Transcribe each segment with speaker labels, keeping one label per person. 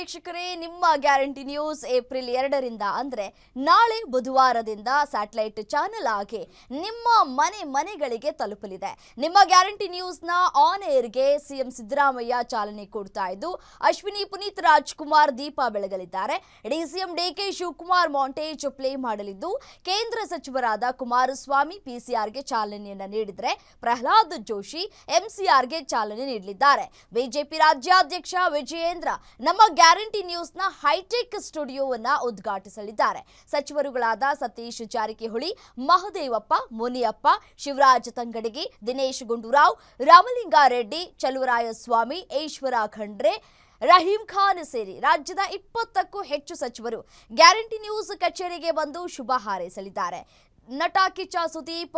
Speaker 1: ವೀಕ್ಷಕರೇ, ನಿಮ್ಮ guarantee news April ಎರಡರಿಂದ ಅಂದ್ರೆ ನಾಳೆ ಬುಧವಾರದಿಂದ ಸ್ಯಾಟಲೈಟ್ ಚಾನೆಲ್ ಆಗಿ ನಿಮ್ಮ ಮನೆ ಮನೆಗಳಿಗೆ ತಲುಪಲಿದೆ. ನಿಮ್ಮ ಗ್ಯಾರಂಟಿ ನ್ಯೂಸ್ನ ಆನ್ ಏರ್ಗೆ ಸಿಎಂ ಸಿದ್ದರಾಮಯ್ಯ ಚಾಲನೆ ಕೊಡ್ತಾ ಇದ್ದು, ಅಶ್ವಿನಿ ಪುನೀತ್ ರಾಜ್ಕುಮಾರ್ ದೀಪ ಬೆಳಗಲಿದ್ದಾರೆ. DCM DK Shivakumar montage play ಮಾಡಲಿದ್ದು, ಕೇಂದ್ರ ಸಚಿವರಾದ ಕುಮಾರಸ್ವಾಮಿ ಪಿಸಿಆರ್ಗೆ ಚಾಲನೆಯನ್ನ ನೀಡಿದರೆ ಪ್ರಹ್ಲಾದ್ ಜೋಶಿ ಎಂಸಿಆರ್ಗೆ ಚಾಲನೆ ನೀಡಲಿದ್ದಾರೆ. ಬಿಜೆಪಿ ರಾಜ್ಯಾಧ್ಯಕ್ಷ ವಿಜಯೇಂದ್ರ, ನಮ್ಮ ಗ್ಯಾರಂಟಿ ನ್ಯೂಸ್ನ ಹೈಟೆಕ್ ಸ್ಟುಡಿಯೋವನ್ನ ಉದ್ಘಾಟಿಸಲಿದ್ದಾರೆ. ಸಚಿವರುಗಳಾದ ಸತೀಶ್ ಜಾರಕಿಹೊಳಿ, ಮಹದೇವಪ್ಪ, ಮುನಿಯಪ್ಪ, ಶಿವರಾಜ್ ತಂಗಡಗಿ ದಿನೇಶ್ ಗುಂಡೂರಾವ್, ರಾಮಲಿಂಗಾರೆಡ್ಡಿ, ಚಲುವರಾಯಸ್ವಾಮಿ, ಈಶ್ವರ ಖಂಡ್ರೆ, ರಹೀಂ ಖಾನ್ ಸೇರಿ ರಾಜ್ಯದ ಇಪ್ಪತ್ತಕ್ಕೂ ಹೆಚ್ಚು ಸಚಿವರು ಗ್ಯಾರಂಟಿ ನ್ಯೂಸ್ ಕಚೇರಿಗೆ ಬಂದು ಶುಭ ಹಾರೈಸಲಿದ್ದಾರೆ. ನಟ ಕಿಚ್ಚ ಸುದೀಪ್,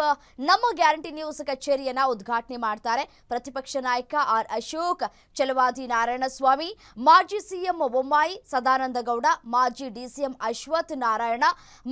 Speaker 1: ನಮ್ಮ ಗ್ಯಾರಂಟಿ ನ್ಯೂಸ್ ಕಚೇರಿಯನ್ನ ಉದ್ಘಾಟನೆ ಮಾಡ್ತಾರೆ. ಪ್ರತಿಪಕ್ಷ ನಾಯಕ ಆರ್ ಅಶೋಕ್ ಚಲವಾದಿ ನಾರಾಯಣಸ್ವಾಮಿ, ಮಾಜಿ ಸಿಎಂ ಬೊಮ್ಮಾಯಿ ಸದಾನಂದ ಗೌಡ ಮಾಜಿ ಡಿಸಿಎಂ ಅಶ್ವಥ್ ನಾರಾಯಣ,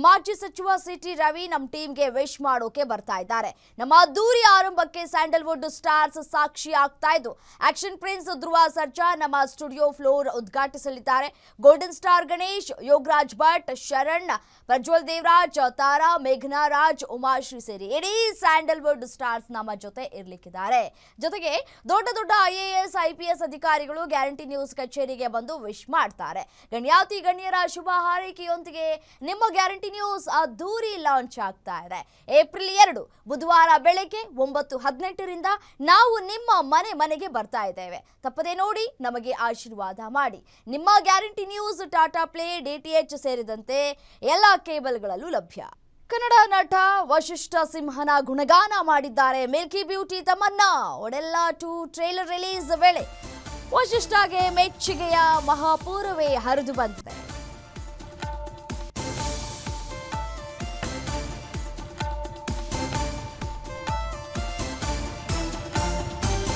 Speaker 1: ಮಾಜಿ ಸಚಿವ ಸಿಟಿ ರವಿ ನಮ್ಮ ಟೀಮ್ಗೆ ವಿಶ್ ಮಾಡೋಕೆ ಬರ್ತಾ ಇದ್ದಾರೆ. ನಮ್ಮ ದೂರಿ ಆರಂಭಕ್ಕೆ ಸ್ಯಾಂಡಲ್ವುಡ್ ಸ್ಟಾರ್ಸ್ ಸಾಕ್ಷಿ ಆಗ್ತಾ ಇದ್ದು ಆಕ್ಷನ್ ಪ್ರಿನ್ಸ್ ಧ್ರುವ ಸರ್ಜಾ ನಮ್ಮ ಸ್ಟುಡಿಯೋ ಫ್ಲೋರ್ ಉದ್ಘಾಟಿಸಲಿದ್ದಾರೆ. ಗೋಲ್ಡನ್ ಸ್ಟಾರ್ ಗಣೇಶ್, ಯೋಗರಾಜ್ ಭಟ್, ಶರಣ್, ಪ್ರಜ್ವಲ್ ದೇವರಾಜ್, ತಾರಾ, ಮೇಘನಾ ರಾಜ್ ಉಮಾಶ್ರೀ ಸೇರಿ ಇಡೀ ಸ್ಯಾಂಡಲ್ವುಡ್ ಸ್ಟಾರ್ಸ್ ನಮ್ಮ ಜೊತೆ ಇರ್ಲಿಕ್ಕಿದ್ದಾರೆ. ಜೊತೆಗೆ ದೊಡ್ಡ ದೊಡ್ಡ ಐಎಎಸ್ ಐಪಿಎಸ್ ಅಧಿಕಾರಿಗಳು ಗ್ಯಾರಂಟಿ ನ್ಯೂಸ್ ಕಚೇರಿಗೆ ಬಂದು ವಿಶ್ ಮಾಡ್ತಾರೆ. ಗಣ್ಯಾತಿ, ಗಣ್ಯರ ಶುಭ ಹಾರೈಕೆಯೊಂದಿಗೆ ನಿಮ್ಮ ಗ್ಯಾರಂಟಿ ನ್ಯೂಸ್ ಅದ್ದೂರಿ ಲಾಂಚ್ ಆಗ್ತಾ ಇದೆ. ಏಪ್ರಿಲ್ ಎರಡು, ಬುಧವಾರ ಬೆಳಗ್ಗೆ ಒಂಬತ್ತು ಹದಿನೆಂಟರಿಂದ ನಾವು ನಿಮ್ಮ ಮನೆ ಮನೆಗೆ ಬರ್ತಾ ಇದ್ದೇವೆ. ತಪ್ಪದೆ ನೋಡಿ ನಮಗೆ ಆಶೀರ್ವಾದ ಮಾಡಿ. ನಿಮ್ಮ guarantee news Tata Play DTH ಸೇರಿದಂತೆ ಎಲ್ಲ ಕೇಬಲ್ಗಳಲ್ಲೂ ಲಭ್ಯ. ಕನ್ನಡ ನಟ ವಶಿಷ್ಠ ಸಿಂಹನ ಗುಣಗಾನ ಮಾಡಿದ್ದಾರೆ. ಮಿಲ್ಕಿ ಬ್ಯೂಟಿ ತಮ್ಮನ್ನ ಒಡೆಲ್ಲ ಟು ಟ್ರೇಲರ್ ರಿಲೀಸ್ ವೇಳೆ ವಶಿಷ್ಠಗೆ ಮೆಚ್ಚುಗೆಯ ಮಹಾಪೂರ್ವೇ ಹರಿದು ಬಂದಿದೆ.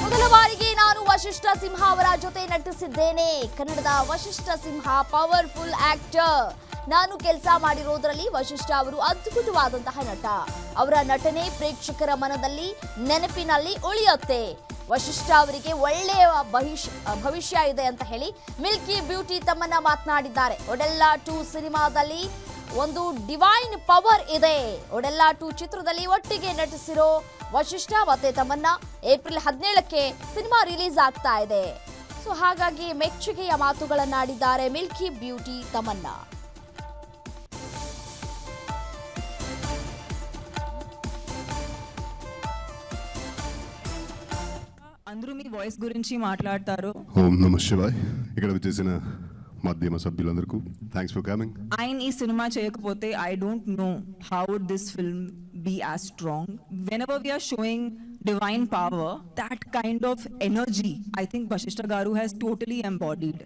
Speaker 1: ಮೊದಲ ಬಾರಿಗೆ ನಾನು ವಶಿಷ್ಠ ಸಿಂಹ ಅವರ ಜೊತೆ ನಟಿಸಿದ್ದೇನೆ. ಕನ್ನಡದ ವಶಿಷ್ಠ ಸಿಂಹ ಪವರ್ಫುಲ್ ಆಕ್ಟರ್. ನಾನು ಕೆಲಸ ಮಾಡಿರೋದರಲ್ಲಿ ವಶಿಷ್ಠ ಅವರು ಅದ್ಭುತವಾದಂತಹ ನಟ. ಅವರ ನಟನೆ ಪ್ರೇಕ್ಷಕರ ಮನದಲ್ಲಿ ನೆನಪಿನಲ್ಲಿ ಉಳಿಯುತ್ತೆ. ವಶಿಷ್ಠ ಅವರಿಗೆ ಒಳ್ಳೆಯ ಭವಿಷ್ಯ ಇದೆ ಅಂತ ಹೇಳಿ ಮಿಲ್ಕಿ ಬ್ಯೂಟಿ ತಮ್ಮನ್ನ ಮಾತನಾಡಿದ್ದಾರೆ. ಒಡೆಲ್ಲ ಟು ಸಿನಿಮಾದಲ್ಲಿ ಒಂದು ಡಿವೈನ್ ಪವರ್ ಇದೆ. ಒಡೆಲ್ಲ ಟು ಚಿತ್ರದಲ್ಲಿ ಒಟ್ಟಿಗೆ ನಟಿಸಿರೋ ವಶಿಷ್ಠ ಮತ್ತೆ ತಮ್ಮನ್ನ ಏಪ್ರಿಲ್ ಹದಿನೇಳಕ್ಕೆ ಸಿನಿಮಾ ರಿಲೀಸ್ ಆಗ್ತಾ ಇದೆ. ಸೊ ಹಾಗಾಗಿ ಮೆಚ್ಚುಗೆಯ ಮಾತುಗಳನ್ನಾಡಿದ್ದಾರೆ ಮಿಲ್ಕಿ ಬ್ಯೂಟಿ ತಮನ್ನಾ
Speaker 2: వాయిస్ గురించి మాట్లాడతారు
Speaker 3: ఓం నమ శివాయ్ ఇక్కడ వచ్చేసిన మాధ్యమ సభ్యులందరికీ థ్యాంక్స్ ఫర్ కమింగ్
Speaker 2: ఆయన ఈ సినిమా చేయకపోతే I don't know how would this film be as strong whenever we are showing divine power that kind of energy I think Vasishtha garu has totally embodied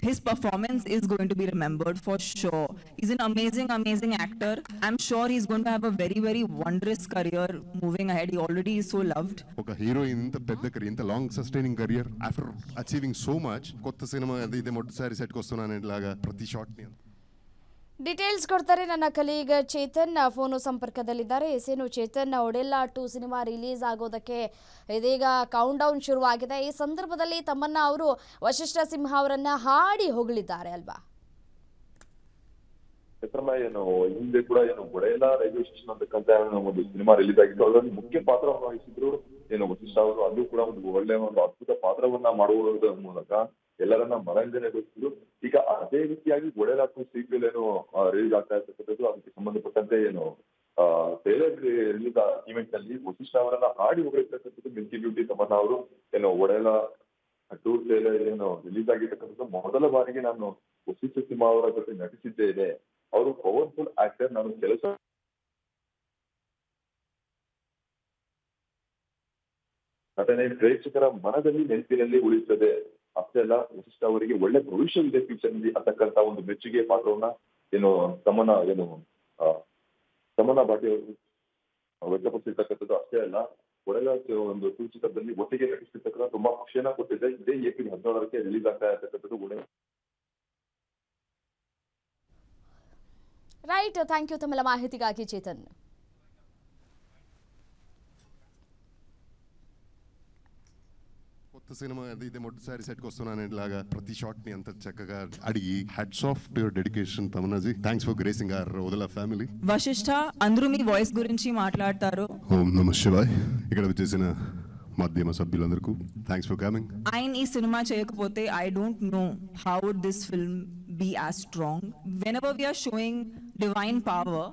Speaker 2: his performance is going to be remembered for sure. He's an amazing, amazing actor. I'm sure he's going to have a very, very wondrous career moving ahead. He already is so loved.
Speaker 3: ఒక heroine ఇంత పెద్ద career ఇంత long sustaining career after achieving so much కొత్త cinema అది ఇదే మొదటిసారి సెట్కి వస్తున్నాను ఇలాగా ప్రతి షాట్ని
Speaker 1: Details ಕೊಡ್ತಾರೆ ನನ್ನ ಕಲೀಗ್ ಚೇತನ್. ಫೋನು ಸಂಪರ್ಕದಲ್ಲಿದ್ದಾರೆ. ಎಸೇನು Chetan, Odela two cinema release ಆಗೋದಕ್ಕೆ ಇದೀಗ ಕೌಂಟ್ ಡೌನ್ ಶುರುವಾಗಿದೆ. ಈ ಸಂದರ್ಭದಲ್ಲಿ ತಮ್ಮನ್ನ ಅವರು ವಶಿಷ್ಠ ಸಿಂಹ ಅವರನ್ನ ಹಾಡಿ ಹೊಗಳಿದ್ದಾರೆ ಅಲ್ವಾ?
Speaker 4: ಏನು, ಹಿಂದೆ ಕೂಡ ಏನು ಒಡೆಯಲ್ಲ ರೈಲ್ವೆ ಸ್ಟೇಷನ್ ಅಂತಕ್ಕಂತ ಒಂದು ಸಿನಿಮಾ ರಿಲೀಸ್ ಆಗಿತ್ತು. ಅದರಲ್ಲಿ ಮುಖ್ಯ ಪಾತ್ರವನ್ನು ವಹಿಸಿದ್ರು ಏನು ವಶಿಷ್ಠ ಅವರು. ಅದು ಕೂಡ ಒಂದು ಒಳ್ಳೆಯ ಒಂದು ಅದ್ಭುತ ಪಾತ್ರವನ್ನ ಮಾಡುವುದರ ಮೂಲಕ ಎಲ್ಲರನ್ನ ಮನರಂಜನೆಗೊಳಿಸಿದ್ರು ಈಗ ಅದೇ ರೀತಿಯಾಗಿ ಟು ಸೀಕ್ವೆಲ್ ಏನು ರಿಲೀಸ್ ಆಗ್ತಾ ಇರ್ತಕ್ಕಂಥದ್ದು, ಅದಕ್ಕೆ ಸಂಬಂಧಪಟ್ಟಂತೆ ಏನು ಟ್ರೇಲರ್ ರಿಲೀಸ್ ಇವೆಂಟ್ನಲ್ಲಿ ವಶಿಷ್ಠ ಅವರನ್ನ ಹಾಡಿ ಹೋಗಿರ್ತಕ್ಕಂಥದ್ದು ಮಿಲ್ಕಿ ಬ್ಯೂಟಿ ತಮ್ಮನ್ನ ಅವರು ಏನು ಒಡೆಯಲ ಟೂರ್ ಟ್ರೇಲರ್ ಏನು ರಿಲೀಸ್ ಆಗಿರ್ತಕ್ಕಂಥದ್ದು, ಮೊದಲ ಬಾರಿಗೆ ನಾನು ವಶಿಷ್ಠ ಸಿಂಹ ಅವರ ಜೊತೆ ನಟಿಸಿದ್ದೇನೆ ಅವರು ಪವರ್ಫುಲ್ ಆಕ್ಟರ್ ನಾನು ಕೆಲಸ ನಟನೆ ಪ್ರೇಕ್ಷಕರ ಮನದಲ್ಲಿ ನೆನಪಿನಲ್ಲಿ ಉಳಿಯುತ್ತದೆ. ಅಷ್ಟೇ ಅಲ್ಲ ವಸಿಷ್ಠ ಅವರಿಗೆ ಒಳ್ಳೆ ಭವಿಷ್ಯವಿದೆ ಫ್ಯೂಚರ್ನಲ್ಲಿ ಅಂತಕ್ಕಂತ ಒಂದು ಮೆಚ್ಚುಗೆ ಪಾತ್ರವನ್ನ ಏನು ತಮ್ಮನ ಏನು ತಮ್ಮನ ಭಾಟಿ ಅವರು ವ್ಯಕ್ತಪಡಿಸಿರ್ತಕ್ಕಂಥದ್ದು ಅಷ್ಟೇ ಅಲ್ಲ ಒಳಗ ಒಂದು ಸೂಚಿತದಲ್ಲಿ ಒಟ್ಟಿಗೆ ನಟಿಸಿರ್ತಕ್ಕಂಥ ತುಂಬಾ ಖುಷಿಯನ್ನ ಕೊಟ್ಟಿದೆ. ಇದೇ ಏಪ್ರಿಲ್ ಹದಿನೇಳರಕ್ಕೆ ರಿಲೀಸ್ ಆಗ್ತಾ ಇರ್ತಕ್ಕಂಥದ್ದು ಒಳ್ಳೆ
Speaker 1: ರೈಟ್ ಥ್ಯಾಂಕ್ ಯು ತಮ್ಮೆಲ್ಲ ಮಾಹಿತಿಗಾಗಿ ಚೇತನ್.
Speaker 3: సినిమా అది ఇదే మొదటిసారి సెట్కి వస్తున్నాను ఇలాగా ప్రతి షాట్ని అంత చక్కగా అడిగి hats off to your dedication Tamannaah ji thanks for gracing our వదల ఫ్యామిలీ
Speaker 2: వశిష్ఠ అందరూ మీ వాయిస్ గురించి మాట్లాడతారు.
Speaker 3: ఓం నమ శివాయ్. ఇక్కడ వచ్చేసిన మాధ్యమ సభ్యులందరికీ థ్యాంక్స్ ఫర్ కమింగ్
Speaker 2: ఆయన ఈ సినిమా చేయకపోతే I don't know how would this film be as strong whenever we're showing divine power